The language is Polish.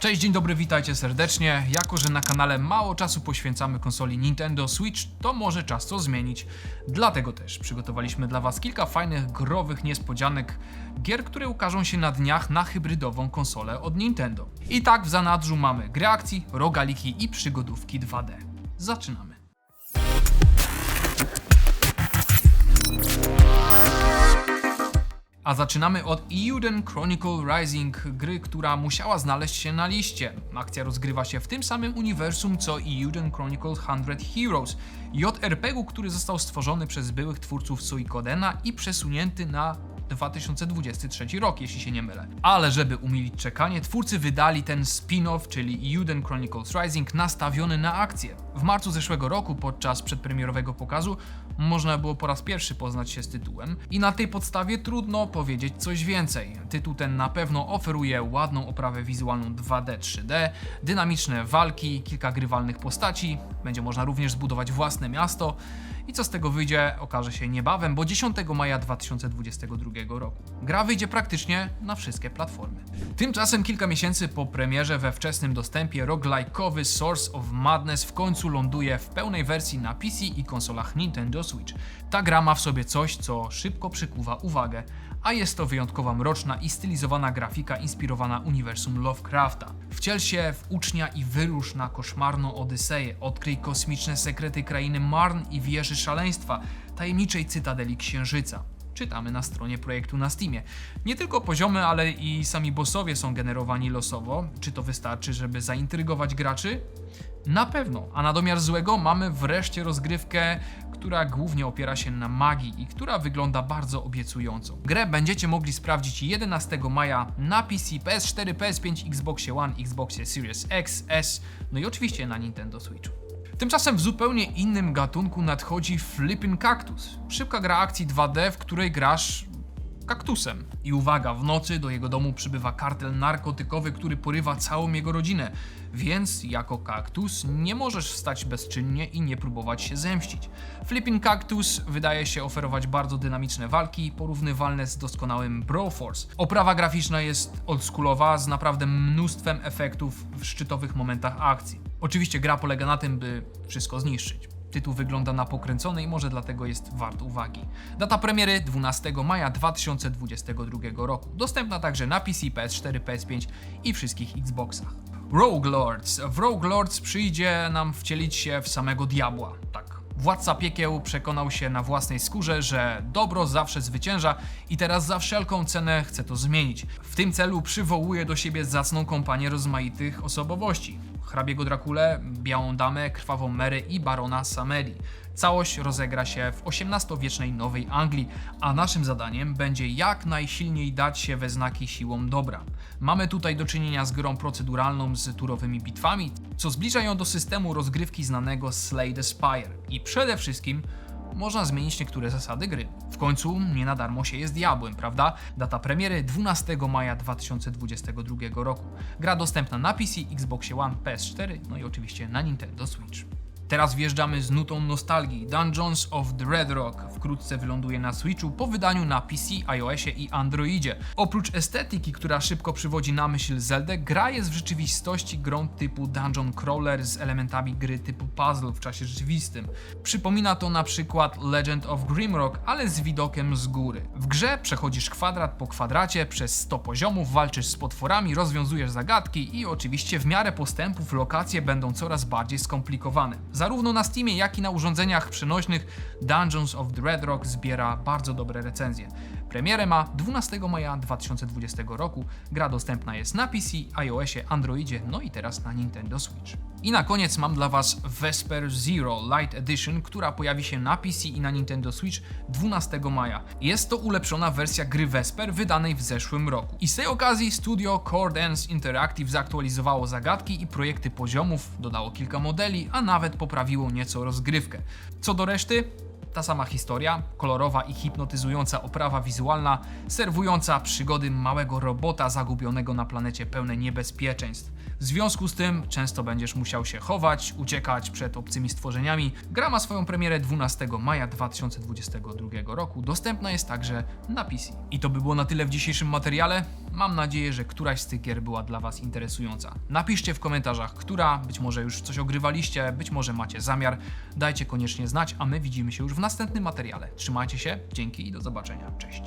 Cześć, dzień dobry, witajcie serdecznie. Jako, że na kanale mało czasu poświęcamy konsoli Nintendo Switch, to może czas to zmienić. Dlatego też przygotowaliśmy dla Was kilka fajnych, growych niespodzianek, gier, które ukażą się na dniach na hybrydową konsolę od Nintendo. I tak w zanadrzu mamy gry akcji, rogaliki i przygodówki 2D. Zaczynamy. A zaczynamy od Euden Chronicle Rising, gry, która musiała znaleźć się na liście. Akcja rozgrywa się w tym samym uniwersum co Euden Chronicle 100 Heroes, JRPG-u, który został stworzony przez byłych twórców Suikodena i przesunięty na 2023 rok, jeśli się nie mylę. Ale żeby umilić czekanie, twórcy wydali ten spin-off, czyli Euden Chronicles Rising, nastawiony na akcję. W marcu zeszłego roku, podczas przedpremierowego pokazu, można było po raz pierwszy poznać się z tytułem i na tej podstawie trudno powiedzieć coś więcej. Tytuł ten na pewno oferuje ładną oprawę wizualną 2D, 3D, dynamiczne walki, kilka grywalnych postaci, będzie można również zbudować własne miasto i co z tego wyjdzie okaże się niebawem, bo 10 maja 2022 roku. Gra wyjdzie praktycznie na wszystkie platformy. Tymczasem kilka miesięcy po premierze we wczesnym dostępie roguelike'owy Source of Madness w końcu ląduje w pełnej wersji na PC i konsolach Nintendo Switch. Ta gra ma w sobie coś, co szybko przykuwa uwagę, a jest to wyjątkowa mroczna i stylizowana grafika inspirowana uniwersum Lovecrafta. Wciel się w ucznia i wyrusz na koszmarną odyseję, odkryj kosmiczne sekrety krainy Marn i wieży szaleństwa, tajemniczej cytadeli Księżyca. Czytamy na stronie projektu na Steamie. Nie tylko poziomy, ale i sami bossowie są generowani losowo. Czy to wystarczy, żeby zaintrygować graczy? Na pewno, a na domiar złego mamy wreszcie rozgrywkę, która głównie opiera się na magii i która wygląda bardzo obiecująco. Grę będziecie mogli sprawdzić 11 maja na PC, PS4, PS5, Xbox One, Xbox Series X, S, no i oczywiście na Nintendo Switchu. Tymczasem w zupełnie innym gatunku nadchodzi Flippin' Cactus. Szybka gra akcji 2D, w której grasz kaktusem. I uwaga, w nocy do jego domu przybywa kartel narkotykowy, który porywa całą jego rodzinę. Więc jako kaktus nie możesz wstać bezczynnie i nie próbować się zemścić. Flipping Cactus wydaje się oferować bardzo dynamiczne walki, porównywalne z doskonałym Broforce. Oprawa graficzna jest oldschoolowa, z naprawdę mnóstwem efektów w szczytowych momentach akcji. Oczywiście gra polega na tym, by wszystko zniszczyć. Tytuł wygląda na pokręcony i może dlatego jest wart uwagi. Data premiery 12 maja 2022 roku. Dostępna także na PC, PS4, PS5 i wszystkich Xboxach. Rogue Lords. W Rogue Lords przyjdzie nam wcielić się w samego diabła. Tak. Władca piekieł przekonał się na własnej skórze, że dobro zawsze zwycięża i teraz za wszelką cenę chce to zmienić. W tym celu przywołuje do siebie zacną kompanię rozmaitych osobowości hrabiego Drakule, Białą Damę, Krwawą Mary i Barona Samedi. Całość rozegra się w XVIII-wiecznej Nowej Anglii, a naszym zadaniem będzie jak najsilniej dać się we znaki siłą dobra. Mamy tutaj do czynienia z grą proceduralną z turowymi bitwami, co zbliża ją do systemu rozgrywki znanego Slay the Spire i przede wszystkim można zmienić niektóre zasady gry. W końcu nie na darmo się jest diabłem, prawda? Data premiery 12 maja 2022 roku. Gra dostępna na PC, Xbox One, PS4, no i oczywiście na Nintendo Switch. Teraz wjeżdżamy z nutą nostalgii. Dungeons of the Red Rock wkrótce wyląduje na Switchu po wydaniu na PC, iOSie i Androidzie. Oprócz estetyki, która szybko przywodzi na myśl Zeldę, gra jest w rzeczywistości grą typu dungeon crawler z elementami gry typu puzzle w czasie rzeczywistym. Przypomina to na przykład Legend of Grimrock, ale z widokiem z góry. W grze przechodzisz kwadrat po kwadracie przez 100 poziomów, walczysz z potworami, rozwiązujesz zagadki i oczywiście w miarę postępów lokacje będą coraz bardziej skomplikowane. Zarówno na Steamie, jak i na urządzeniach przenośnych Dungeons of the Red Rock zbiera bardzo dobre recenzje. Premierę ma 12 maja 2020 roku. Gra dostępna jest na PC, iOSie, Androidzie, no i teraz na Nintendo Switch. I na koniec mam dla Was Vesper Zero Light Edition, która pojawi się na PC i na Nintendo Switch 12 maja. Jest to ulepszona wersja gry Vesper wydanej w zeszłym roku. I z tej okazji studio Core Dance Interactive zaktualizowało zagadki i projekty poziomów, dodało kilka modeli, a nawet poprawiło nieco rozgrywkę. Co do reszty, Ta sama historia, kolorowa i hipnotyzująca oprawa wizualna, serwująca przygody małego robota zagubionego na planecie pełnej niebezpieczeństw. W związku z tym często będziesz musiał się chować, uciekać przed obcymi stworzeniami. Gra ma swoją premierę 12 maja 2022 roku. Dostępna jest także na PC. I to by było na tyle w dzisiejszym materiale. Mam nadzieję, że któraś z tych gier była dla Was interesująca. Napiszcie w komentarzach, która, być może już coś ogrywaliście, być może macie zamiar. Dajcie koniecznie znać, a my widzimy się już w następnym materiale. Trzymajcie się, dzięki i do zobaczenia. Cześć.